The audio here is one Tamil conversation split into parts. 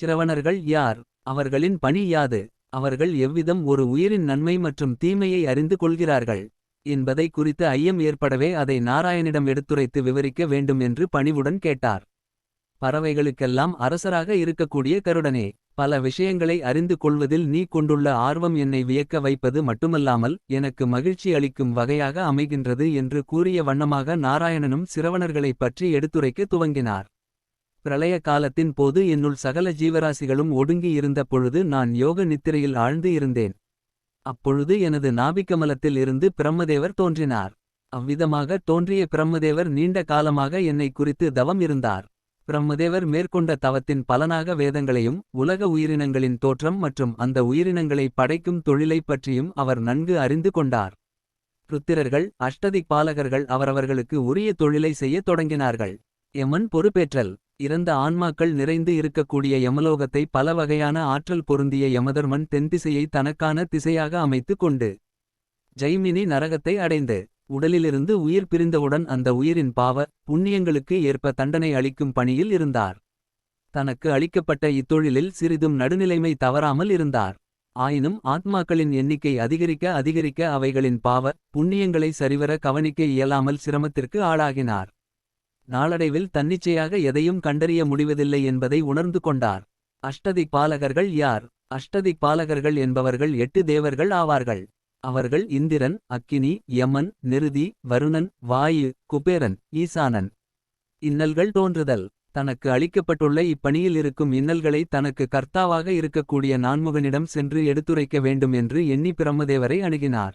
சிரவணர்கள் யார்? அவர்களின் பணி யாது? அவர்கள் எவ்விதம் ஒரு உயிரின் நன்மை மற்றும் தீமையை அறிந்து கொள்கிறார்கள்? என்பதை குறித்து ஐயம் ஏற்படவே அதை நாராயணிடம் எடுத்துரைத்து விவரிக்க வேண்டும் என்று பணிவுடன் கேட்டார். பறவைகளுக்கெல்லாம் அரசராக இருக்கக்கூடிய கருடனே பல விஷயங்களை அறிந்து கொள்வதில் நீ கொண்டுள்ள ஆர்வம் என்னை வியக்க வைப்பது மட்டுமல்லாமல் எனக்கு மகிழ்ச்சி அளிக்கும் வகையாக அமைகின்றது என்று கூறிய வண்ணமாக நாராயணனும் சிரவணர்களைப் பற்றி எடுத்துரைக்க துவங்கினார். பிரளய காலத்தின் போது என்னுள் சகல ஜீவராசிகளும் ஒடுங்கி இருந்த பொழுது நான் யோக நித்திரையில் ஆழ்ந்து இருந்தேன். அப்பொழுது எனது நாபிக்கமலத்தில் இருந்து பிரம்மதேவர் தோன்றினார். அவ்விதமாக தோன்றிய பிரம்மதேவர் நீண்ட காலமாக என்னை குறித்து தவம் இருந்தார். பிரம்மதேவர் மேற்கொண்ட தவத்தின் பலனாக வேதங்களையும் உலக உயிரினங்களின் தோற்றம் மற்றும் அந்த உயிரினங்களை படைக்கும் தொழிலைப் பற்றியும் அவர் நன்கு அறிந்து கொண்டார். ருத்திரர்கள் அஷ்டதிக் பாலகர்கள் அவரவர்களுக்கு உரிய தொழிலை செய்யத் தொடங்கினார்கள். எமன் பொறுப்பேற்றல். இறந்த ஆன்மாக்கள் நிறைந்து இருக்கக்கூடிய யமலோகத்தை பல வகையான ஆற்றல் பொருந்திய யமதர்மன் தென்திசையை தனக்கான திசையாக அமைத்துக் கொண்டு ஜெய்மினி நரகத்தை அடைந்து உடலிலிருந்து உயிர் பிரிந்தவுடன் அந்த உயிரின் பாவ புண்ணியங்களுக்கு ஏற்ப தண்டனை அளிக்கும் பணியில் இருந்தார். தனக்கு அளிக்கப்பட்ட இத்தொழிலில் சிறிதும் நடுநிலைமை தவறாமல் இருந்தார். ஆயினும் ஆத்மாக்களின் எண்ணிக்கை அதிகரிக்க அதிகரிக்க அவைகளின் பாவ புண்ணியங்களை சரிவர கவனிக்க இயலாமல் சிரமத்திற்கு ஆளாகினார். நாளடைவில் தன்னிச்சையாக எதையும் கண்டறிய முடிவதில்லை என்பதை உணர்ந்து கொண்டார். அஷ்டதிக் பாலகர்கள் யார்? அஷ்டதிக் பாலகர்கள் என்பவர்கள் எட்டு தேவர்கள் ஆவார்கள். அவர்கள் இந்திரன் அக்கினி யமன் நிருதி வருணன் வாயு குபேரன் ஈசானன். இன்னல்கள் தோன்றுதல். தனக்கு அளிக்கப்பட்டுள்ள இப்பணியில் இருக்கும் இன்னல்களை தனக்கு கர்த்தாவாக இருக்கக்கூடிய நான்முகனிடம் சென்று எடுத்துரைக்க வேண்டும் என்று எண்ணி பிரம்மதேவரை அணுகினார்.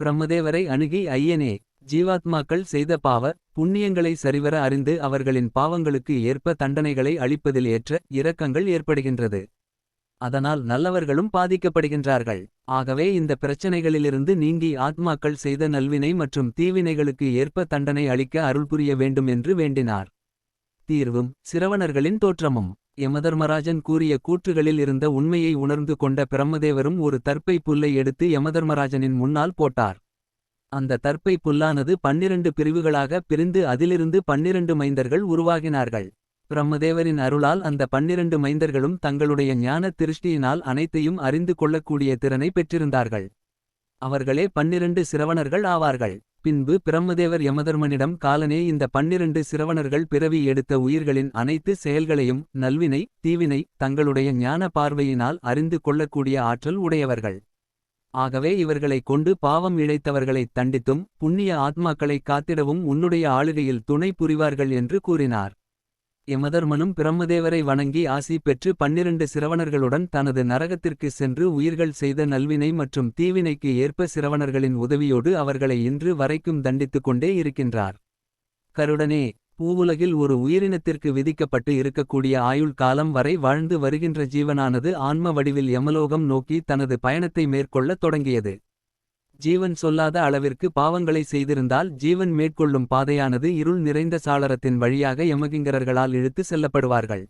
பிரம்மதேவரை அணுகி ஐயனே ஜீவாத்மாக்கள் செய்த பாவ புண்ணியங்களை சரிவர அறிந்து அவர்களின் பாவங்களுக்கு ஏற்ப தண்டனைகளை அளிப்பதில் ஏற்ற இரக்கங்கள் ஏற்படுகின்றது. அதனால் நல்லவர்களும் பாதிக்கப்படுகின்றார்கள். ஆகவே இந்த பிரச்சனைகளிலிருந்து நீங்கி ஆத்மாக்கள் செய்த நல்வினை மற்றும் தீவினைகளுக்கு ஏற்ப தண்டனை அளிக்க அருள் புரிய வேண்டும் என்று வேண்டினார். தீர்வும் சிரவணர்களின் தோற்றமும். யமதர்மராஜன் கூறிய கூற்றுகளில் இருந்த உண்மையை உணர்ந்து கொண்ட பிரம்மதேவரும் ஒரு தற்பை புல்லை எடுத்து யமதர்மராஜனின் முன்னால் போட்டார். அந்த தற்பை புல்லானது பன்னிரண்டு பிரிவுகளாக பிரிந்து அதிலிருந்து பன்னிரண்டு மைந்தர்கள் உருவாகினார்கள். பிரம்மதேவரின் அருளால் அந்த பன்னிரண்டு மைந்தர்களும் தங்களுடைய ஞான திருஷ்டியினால் அனைத்தையும் அறிந்து கொள்ளக்கூடிய திறனை பெற்றிருந்தார்கள். அவர்களே பன்னிரண்டு சிரவணர்கள் ஆவார்கள். பின்பு பிரம்மதேவர் யமதர்மனிடம் காலனே இந்த பன்னிரண்டு சிரவணர்கள் பிறவி எடுத்த உயிர்களின் அனைத்து செயல்களையும் நல்வினை தீவினை தங்களுடைய ஞான பார்வையினால் அறிந்து கொள்ளக்கூடிய ஆற்றல் உடையவர்கள். ஆகவே இவர்களைக் கொண்டு பாவம் இழைத்தவர்களைத் தண்டித்தும் புண்ணிய ஆத்மாக்களைக் காத்திடவும் உன்னுடைய ஆளுகையில் துணை புரிவார்கள் என்று கூறினார். எமதர்மனும் பிரம்மதேவரை வணங்கி ஆசி பெற்று பன்னிரண்டு சிரவணர்களுடன் தனது நரகத்திற்கு சென்று உயிர்கள் செய்த நல்வினை மற்றும் தீவினைக்கு ஏற்ப சிரவணர்களின் உதவியோடு அவர்களை இன்று வரைக்கும் தண்டித்துக் கொண்டே இருக்கின்றார். கருடனே பூவுலகில் ஒரு உயிரினத்திற்கு விதிக்கப்பட்டு இருக்கக்கூடிய ஆயுள் காலம் வரை வாழ்ந்து வருகின்ற ஜீவனானது ஆன்ம வடிவில் யமலோகம் நோக்கி தனது பயணத்தை மேற்கொள்ளத் தொடங்கியது. ஜீவன் சொல்லாத அளவிற்கு பாவங்களை செய்திருந்தால் ஜீவன் மேற்கொள்ளும் பாதையானது இருள் நிறைந்த சாளரத்தின் வழியாக யமகிங்கரர்களால் இழுத்து செல்லப்படுவார்கள்.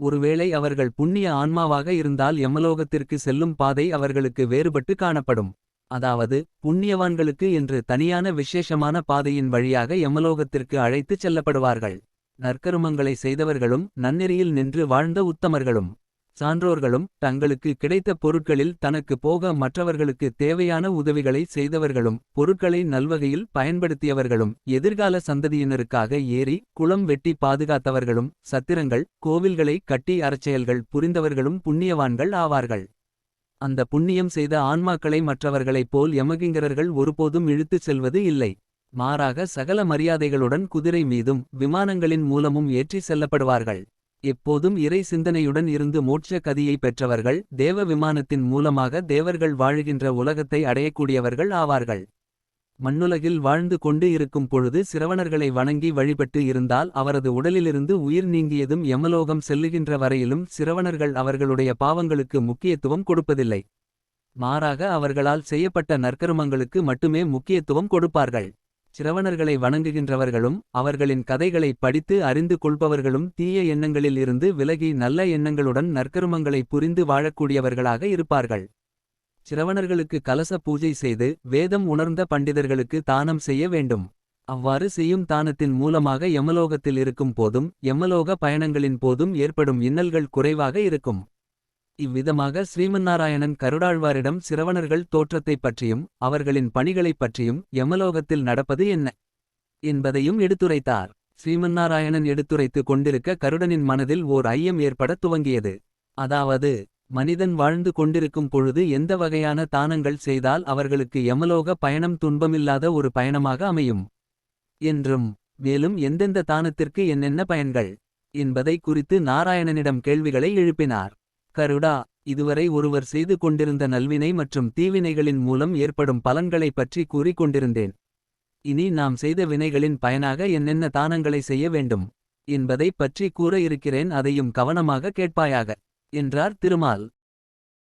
ஒருவேளை அவர்கள் புண்ணிய ஆன்மாவாக இருந்தால் யமலோகத்திற்கு செல்லும் பாதை அவர்களுக்கு வேறுபட்டு காணப்படும். அதாவது புண்ணியவான்களுக்கு என்று தனியான விசேஷமான பாதையின் வழியாக யமலோகத்திற்கு அழைத்துச் செல்லப்படுவார்கள். நற்கருமங்களை செய்தவர்களும் நன்னெறியில் நின்று வாழ்ந்த உத்தமர்களும் சான்றோர்களும் தங்களுக்கு கிடைத்த பொருட்களில் தனக்கு போக மற்றவர்களுக்கு தேவையான உதவிகளை செய்தவர்களும் பொருட்களை நல்வகையில் பயன்படுத்தியவர்களும் எதிர்கால சந்ததியினருக்காக ஏறி குளம் வெட்டி பாதுகாத்தவர்களும் சத்திரங்கள் கோவில்களை கட்டி அறச்செயல்கள் புரிந்தவர்களும் புண்ணியவான்கள் ஆவார்கள். அந்த புண்ணியம் செய்த ஆன்மாக்களை மற்றவர்களைப் போல் யமகிங்கரர்கள் ஒருபோதும் இழுத்துச் செல்வது இல்லை. மாறாக சகல மரியாதைகளுடன் குதிரை மீதும் விமானங்களின் மூலமும் ஏற்றி செல்லப்படுவார்கள். எப்போதும் இறை சிந்தனையுடன் இருந்து மோட்ச கதியை பெற்றவர்கள் தேவ விமானத்தின் மூலமாக தேவர்கள் வாழுகின்ற உலகத்தை அடையக்கூடியவர்கள் ஆவார்கள். மண்ணுலகில் வாழ்ந்து கொண்டு இருக்கும் பொழுது சிரவணர்களை வணங்கி வழிபட்டு இருந்தால் அவரது உடலிலிருந்து உயிர் நீங்கியதும் யமலோகம் செல்லுகின்ற வரையிலும் சிரவணர்கள் அவர்களுடைய பாவங்களுக்கு முக்கியத்துவம் கொடுப்பதில்லை. மாறாக அவர்களால் செய்யப்பட்ட நற்கருமங்களுக்கு மட்டுமே முக்கியத்துவம் கொடுப்பார்கள். சிரவணர்களை வணங்குகின்றவர்களும் அவர்களின் கதைகளை படித்து அறிந்து கொள்பவர்களும் தீய எண்ணங்களில் இருந்து விலகி நல்ல எண்ணங்களுடன் நற்கருமங்களை புரிந்து வாழக்கூடியவர்களாக இருப்பார்கள். சிரவணர்களுக்கு கலச பூஜை செய்து வேதம் உணர்ந்த பண்டிதர்களுக்கு தானம் செய்ய வேண்டும். அவ்வாறு செய்யும் தானத்தின் மூலமாக யமலோகத்தில் இருக்கும் போதும் யமலோக பயணங்களின் போதும் ஏற்படும் இன்னல்கள் குறைவாக இருக்கும். இவ்விதமாக ஸ்ரீமன்னாராயணன் கருடாழ்வாரிடம் சிரவணர்கள் தோற்றத்தைப் பற்றியும் அவர்களின் பணிகளைப் பற்றியும் யமலோகத்தில் நடப்பது என்ன? என்பதையும் எடுத்துரைத்தார். ஸ்ரீமன்னாராயணன் எடுத்துரைத்து கொண்டிருக்க கருடனின் மனதில் ஓர் ஐயம் ஏற்படத் துவங்கியது. அதாவது மனிதன் வாழ்ந்து கொண்டிருக்கும் பொழுது எந்த வகையான தானங்கள் செய்தால் அவர்களுக்கு எமலோக பயணம் துன்பமில்லாத ஒரு பயணமாக அமையும்? என்றும் மேலும் எந்தெந்த தானத்திற்கு என்னென்ன பயன்கள்? என்பதை குறித்து நாராயணனிடம் கேள்விகளை எழுப்பினார். கருடா இதுவரை ஒருவர் செய்து கொண்டிருந்த நல்வினை மற்றும் தீவினைகளின் மூலம் ஏற்படும் பலன்களைப் பற்றி கூறிக் கொண்டிருந்தேன். இனி நாம் செய்த வினைகளின் பயனாக என்னென்ன தானங்களை செய்ய வேண்டும்? என்பதைப் பற்றி கூற இருக்கிறேன் அதையும் கவனமாக கேட்பாயாக. என்றார் திருமால்.